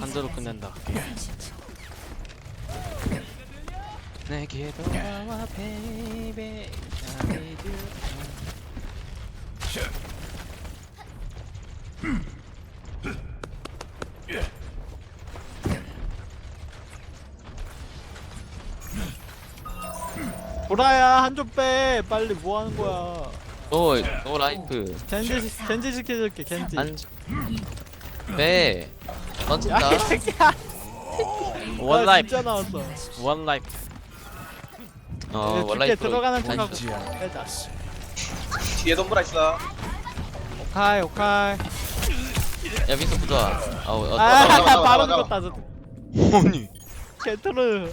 한대로 끝낸다. 내게 돌아와 you. 보라야 한 점 빼. 빨리 뭐 하는 거야? 노, 노 라이프. 겐지 겐지 시켜줄게 겐지. 안. 네. 던진다. 야이 새끼야. 원 아, 라이프. 진짜 나왔어. 원 라이프. 어, 이제 원 깊게 라이프. 들어가는 척하고 빼자. 뒤에 덤브라 있어. 오카이 오카이. 야, 민서 부자. 아우, 어, 아 나와, 나와, 바로 나와. 죽었다. 저. 아니. 개트르.